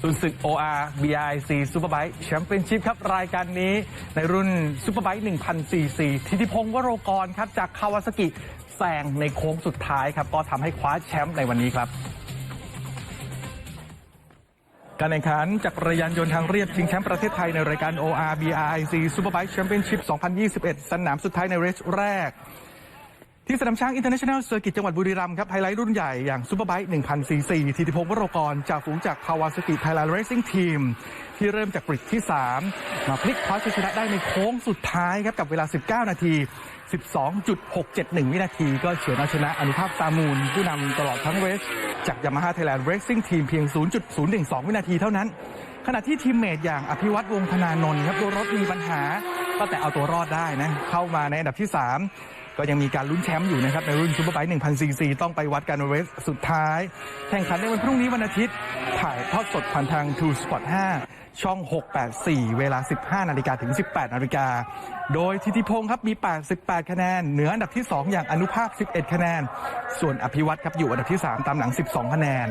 ส่วนศึก OR BIC Superbike Championship ครับ รายการนี้ในรุ่น Superbike 1000 cc ทิติพงศ์วโรกรครับ จากคาวาซากิแซงในโค้งสุดท้ายครับ ก็ทำให้คว้าแชมป์ในวันนี้ครับการแข่งขันจักรยานยนต์ทางเรียบชิงแชมป์ประเทศไทยในรายการ ORBIC Superbike Championship 2021 สนามสุดท้ายในเรสแรก ที่สนามช้าง International Circuit จังหวัดบุรีรัมย์ครับไฮไลท์รุ่นใหญ่อย่างซูเปอร์ไบค์1,000ซีซีทิติพงศ์วโรกรจากฝูงจากคาวาซากิไทยแลนด์เรซิ่งทีมที่เริ่มจากกริดที่ 3 มาพลิกคว้าชัยชนะได้ในโค้งสุดท้ายครับกับเวลา 19 นาที 12.671 วินาที ก็เฉือนเอาชนะอนุภาพตามูล ผู้นำตลอดทั้งเรสจากยามาฮ่าไทยแลนด์เรซิ่งทีมเพียง 0.012 วินาทีเท่านั้น ขณะที่ทีมเมทอย่างอภิวัตวงธนานนท์ครับตัวรถมีปัญหาก็แต่เอาตัวรอดได้นะเข้ามาในอันดับที่ 3 ก็ยังมีการลุ้นแชมป์อยู่นะครับในรุ่นซูเปอร์ไบค์1,000ซีซีต้องไปวัดกันเรสสุดท้าย แข่งขันในวันพรุ่งนี้วันอาทิตย์ ถ่ายทอดสดผ่านทาง True Sport 5ช่อง 684 เวลา 15 นาฬิกาถึง 18 นาฬิกา โดยทิติพงศ์ครับมี 88 คะแนน เหนืออันดับที่ 2 อย่างอนุภาพ 11 คะแนน ส่วนอภิวัตครับอยู่อันดับที่ 3 ตามหลัง 12 คะแนน